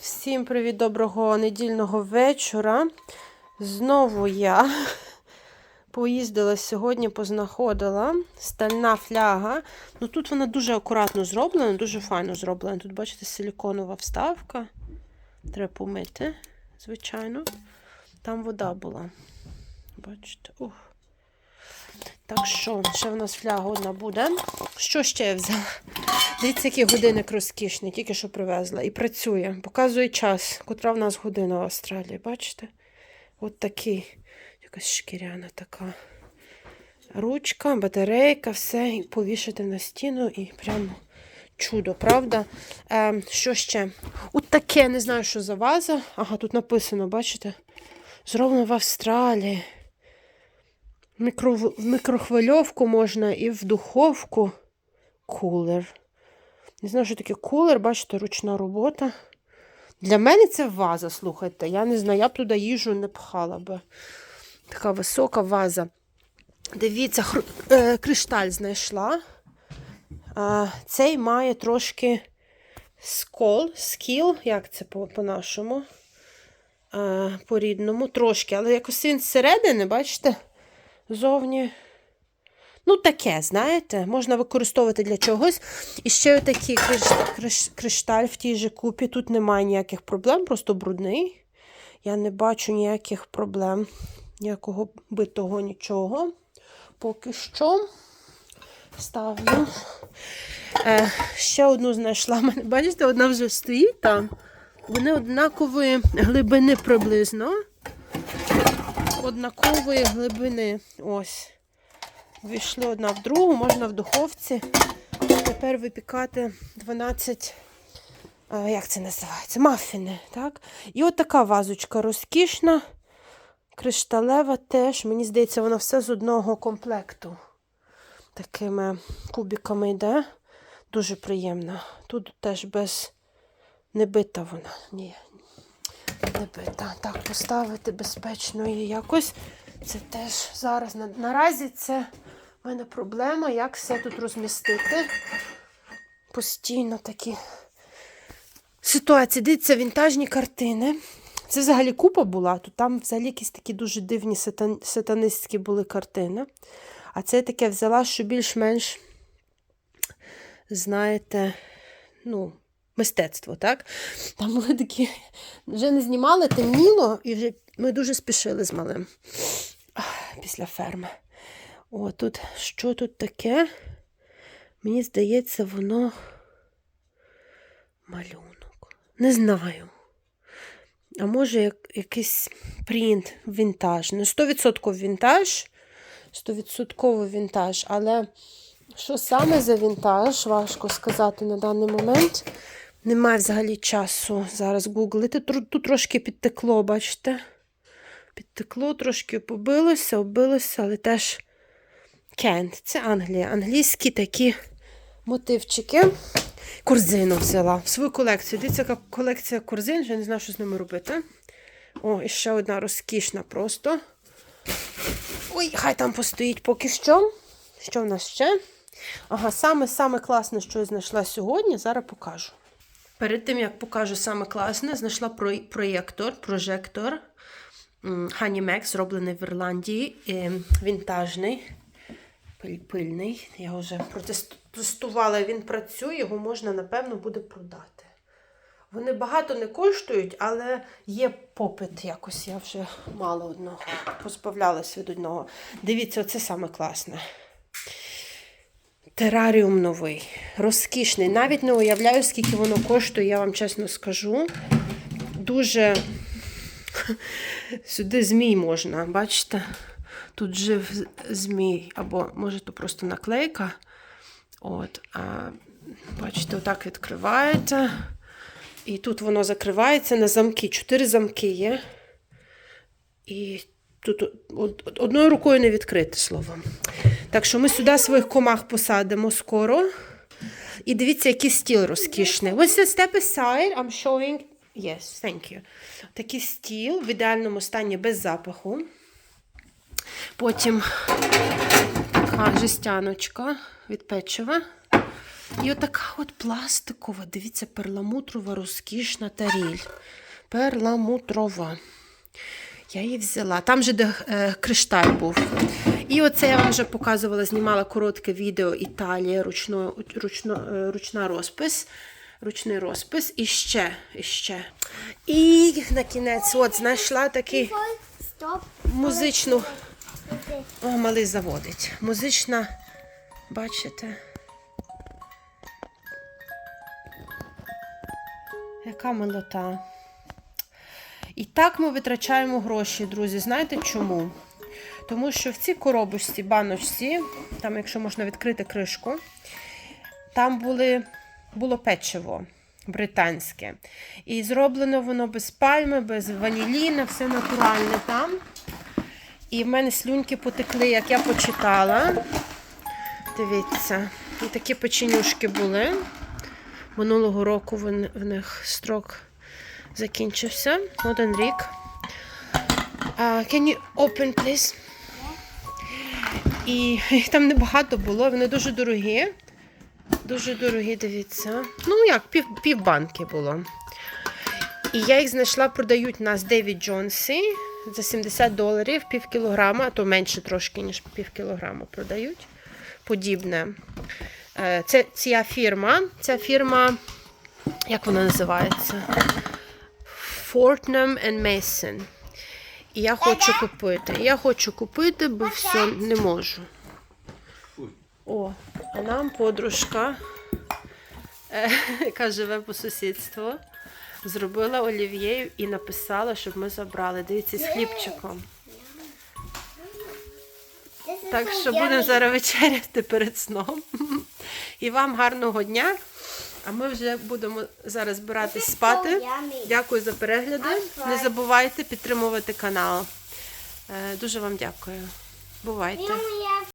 Всім привіт, доброго недільного вечора. Знову я поїздила сьогодні, познаходила стальна фляга. Ну тут вона дуже акуратно зроблена, дуже файно зроблена. Тут, бачите, силіконова вставка. Треба помити, звичайно. Там вода була. Бачите, ух. Так що, ще в нас фляга одна буде. Що ще я взяла? Дивіться, який годинник розкішний, тільки що привезла. І працює. Показує час, котра в нас година в Австралії. Бачите? От такий. Якась шкіряна така. Ручка, батарейка, все. І повішати на стіну і прямо чудо, правда? Е, що ще? От таке, не знаю, що за ваза. Ага, тут написано, бачите? Зроблено в Австралії. Мікро... В мікрохвильовку можна і в духовку. Кулер. Не знаю, що таке кулер, бачите, ручна робота. Для мене це ваза, слухайте. Я не знаю, я б туди їжу не пхала би. Така висока ваза. Дивіться, хр... е, кришталь знайшла. А, цей має трошки скол, скіл, як це по- по-нашому, е, по-рідному, трошки, але якось він зсередини, бачите, зовні. Ну, таке, знаєте, можна використовувати для чогось. І ще отакий кришталь, в тій же купі. Тут немає ніяких проблем, просто брудний. Я не бачу ніяких проблем, ніякого битого нічого. Поки що ставлю. Е, ще одну знайшла. Бачите, одна вже стоїть там. Вони однакової глибини приблизно. Однакової глибини. Ось. Війшли одна в другу, можна в духовці. Тепер випікати 12, як це називається? Мафіни. так? І от така вазочка розкішна, кришталева теж. Мені здається, вона все з одного комплекту. Такими кубиками йде. Дуже приємна. Тут теж без не бита вона. Ні, не. Так, поставити безпечно її якось. Це теж зараз на, наразі це в мене проблема, як все тут розмістити. Постійно такі ситуації. Дивіться, вінтажні картини. Це взагалі купа була, то там взагалі якісь такі дуже дивні сатан... сатанистські були картини. А це таке взяла, що більш-менш, знаєте, ну, мистецтво, так? Там були такі, вже не знімали, темніло, і вже ми дуже спішили з малим після ферми. О, тут що тут таке? Мені здається, воно малюнок. Не знаю. А може, як, якийсь принт вінтажний. 100% вінтаж. 100% вінтаж. Але що саме за вінтаж, важко сказати на даний момент. Немає взагалі часу зараз гуглити. Тут, трошки підтекло, бачите? Підтекло, трошки побилося, оббилося, але теж Кент. Це Англія. Англійські такі мотивчики. Корзину взяла в свою колекцію. Дивіться, яка колекція корзин, вже не знаю, що з ними робити. О, і ще одна розкішна просто. Ой, хай там постоїть поки що. Що в нас ще? Ага, саме-саме класне, що я знайшла сьогодні, зараз покажу. Перед тим, як покажу саме класне, знайшла про- проєктор, прожектор Honeymax, зроблений в Ірландії, вінтажний, пильний. Я вже протестувала, він працює, його можна, напевно, буде продати. Вони багато не коштують, але є попит якось. Я вже мало одного. Позбавлялась від одного. Дивіться, оце саме класне. Тераріум новий, розкішний. Навіть не уявляю, скільки воно коштує, я вам чесно скажу. Дуже сюди змій можна, бачите? Тут жив змій, або може то просто наклейка. От, а, бачите, отак відкриваєте. І тут воно закривається на замки. Чотири замки є. І тут од- одною рукою не відкрити словом. Так що ми сюди своїх комах посадимо скоро. І дивіться, який стіл розкішний. Ось це step aside, I'm showing. Yes, thank you. Такий стіл в ідеальному стані без запаху. Потім така жестяночка від печива. І отака от пластикова, дивіться, перламутрова розкішна таріль. Перламутрова. Я її взяла. Там же де е, кришталь був. І оце я вам вже показувала, знімала коротке відео Італія, ручно, ручно, е, ручна розпис. Ручний розпис. І ще, і ще. І на кінець от знайшла такий музичну. О, малий заводить. Музична, бачите? Яка милота. І так ми витрачаємо гроші, друзі. Знаєте чому? Тому що в цій коробочці, баночці, там, якщо можна відкрити кришку, там були, було печиво британське. І зроблено воно без пальми, без ваніліна, все натуральне там. І в мене слюнки потекли, як я почитала. Дивіться, і такі печенюшки були. Минулого року в них строк закінчився. Один рік. Can you open, please? І їх там небагато було, вони дуже дорогі. Дуже дорогі, дивіться. Ну, як, пів, пів було. І я їх знайшла, продають нас Девід Джонсі за 70 доларів, пів кілограма, а то менше трошки, ніж пів кілограма продають. Подібне. Е, Це ця фірма. Ця фірма, як вона називається? Fortnum and Mason. Я хочу купити. Я хочу купити, бо все не можу. О, а нам подружка, е, яка живе по сусідству, зробила олів'є і написала, щоб ми забрали. Дивіться, з хлібчиком. Так що будемо зараз вечеряти перед сном. І вам гарного дня. А ми вже будемо зараз збиратись спати. Дякую за перегляди. Не забувайте підтримувати канал. Е, Дуже вам дякую. Бувайте.